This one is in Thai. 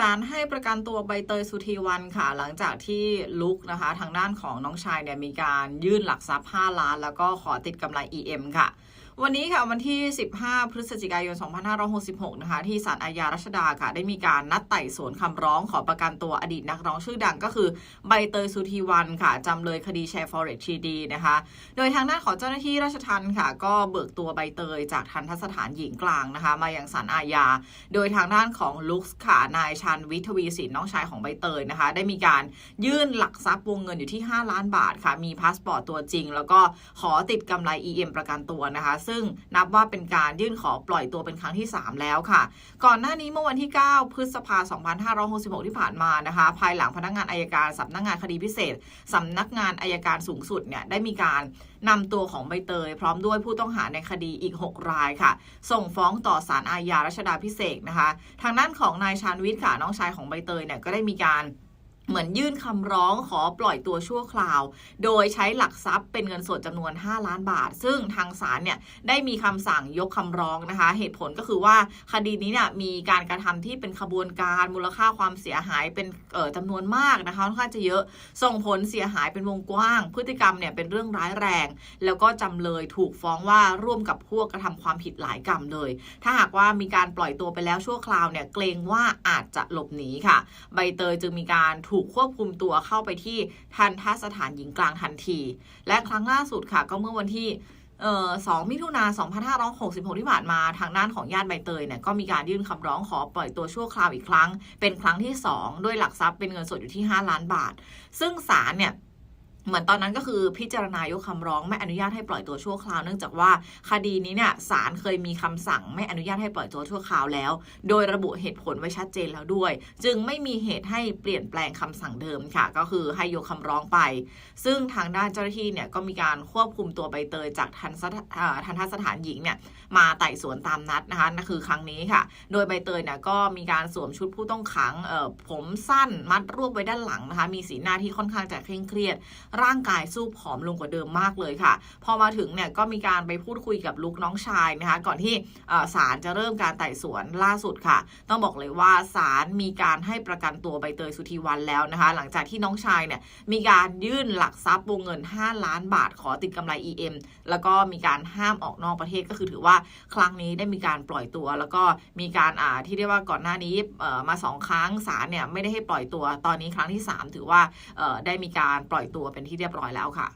ศาลให้ประกันตัวใบเตยสุธีวันค่ะ หลังจากที่ลุกนะคะ ทางด้านของน้องชายเนี่ยมีการยื่นหลักทรัพย์ 5 ล้าน แล้วก็ขอติดกำไร EM ค่ะ วันนี้ค่ะวันที่ 15 พฤศจิกายน 2566 นะคะ ที่ศาลอาญารัชดาค่ะ ได้มีการนัดไต่สวนคำร้องขอประกันตัวอดีตนักร้องชื่อดังก็คือใบเตยสุธีวันค่ะจำเลยคดีแชร์ Forex 3D นะคะ โดยทางด้านของเจ้าหน้าที่ราชทัณฑ์ค่ะ ก็เบิกตัวใบเตยจากทันทสถานหญิงกลางนะคะ มายังศาลอาญา โดยทางด้านของลุคส์ค่ะนายชันวิทวีสินน้องชายของใบเตยนะคะ ได้มีการยื่นหลักทรัพย์วงเงินอยู่ที่ 5 ล้านบาทค่ะมีพาสปอร์ตตัวจริง แล้วก็ขอติดกำไร EM ประกันตัวนะคะซึ่งนับว่าเป็นการยื่นขอปล่อยตัวเป็นครั้งที่ 3 แล้วค่ะ ก่อนหน้านี้เมื่อวันที่ 9 พฤษภาคม 2566 ที่ผ่านมานะคะ ภายหลังพนักงานอายการสำนักงานคดีพิเศษสำนักงานอายการสูงสุดเนี่ยได้มีการนำตัวของใบเตย พร้อมด้วยผู้ต้องหาในคดีอีก 6 รายค่ะ ส่งฟ้องต่อศาลอาญารัชดาพิเศษนะคะ ทางด้านของนายชาญวิทย์ค่ะน้องชายของใบเตยเนี่ยก็ได้มีการ เหมือนยื่นคำร้องขอปล่อยตัวชั่วคราว โดยใช้หลักทรัพย์เป็นเงินสดจำนวน 5 ล้านบาท ซึ่งทางศาลเนี่ยได้มีคำสั่งยกคำร้องนะคะ เหตุผลก็คือว่าคดีนี้เนี่ยมีการกระทำที่เป็นขบวนการมูลค่าความเสียหายเป็นจำนวนมากนะคะค่อนข้างจะเยอะ ส่งผลเสียหายเป็นวงกว้าง พฤติกรรมเนี่ยเป็นเรื่องร้ายแรง แล้วก็จำเลยถูกฟ้องว่าร่วมกับพวกกระทำความผิดหลายกรรมเลย ถ้าหากว่ามีการปล่อยตัวไปแล้วชั่วคราวเนี่ยเกรงว่าอาจจะหลบหนีค่ะ ใบเตยจึงมีการถูกควบคุมตัวเข้าไปที่ทันทสถานหญิงกลางทันที และครั้งล่าสุดค่ะก็เมื่อวันที่เอ่อ2มิถุนา2566 ที่ผ่านมาทางด้านของญาติใบเตยเนี่ยก็มีการยื่นคำร้องขอปล่อยตัวชั่วคราวอีกครั้ง เป็นครั้งที่ 2 ด้วยหลักทรัพย์เป็นเงินสดอยู่ที่ 5 ล้านบาท ซึ่งศาลเนี่ย เหมือนตอนนั้นก็คือพิจารณายกคำร้องไม่อนุญาตให้ปล่อยตัวชั่วคราวเนื่องจากว่าคดีนี้เนี่ยศาลเคยมีคำสั่งไม่อนุญาตให้ปล่อยตัวชั่วคราวแล้ว โดยระบุเหตุผลไว้ชัดเจนแล้วด้วย จึงไม่มีเหตุให้เปลี่ยนแปลงคำสั่งเดิมค่ะ ก็คือให้ยกคำร้องไป ซึ่งทางด้านเจ้าหน้าที่เนี่ยก็มีการควบคุมตัวใบเตยจากทันทันทสถานหญิงเนี่ยมาไต่สวนตามนัดนะคะนั่นคือครั้งนี้ค่ะ โดยใบเตยเนี่ยก็มีการสวมชุดผู้ต้องขังผมสั้นมัดรวบไว้ด้านหลังนะคะมีสีหน้าที่ค่อนข้างจะเคร่งเครียดร่างกายสู้ผอมลงกว่าเดิมมากเลยค่ะ พอมาถึงเนี่ยก็มีการไปพูดคุยกับลูกน้องชายนะคะก่อนที่ศาลจะเริ่มการไต่สวนล่าสุดค่ะ ต้องบอกเลยว่าศาลมีการให้ประกันตัวใบเตยสุธีวันแล้วนะคะ หลังจากที่น้องชายเนี่ยมีการยื่นหลักทรัพย์วงเงิน 5 ล้านบาทขอติดกำไร EM แล้วก็มีการห้ามออกนอกประเทศก็คือถือว่าครั้งนี้ได้มีการปล่อยตัว แล้วก็มีการอ่าที่เรียกว่าก่อนหน้านี้มาสองครั้งศาลเนี่ยไม่ได้ให้ปล่อยตัวตอนนี้ครั้งที่สามถือว่าได้มีการปล่อยตัวเป็นที่เรียบร้อยแล้วค่ะ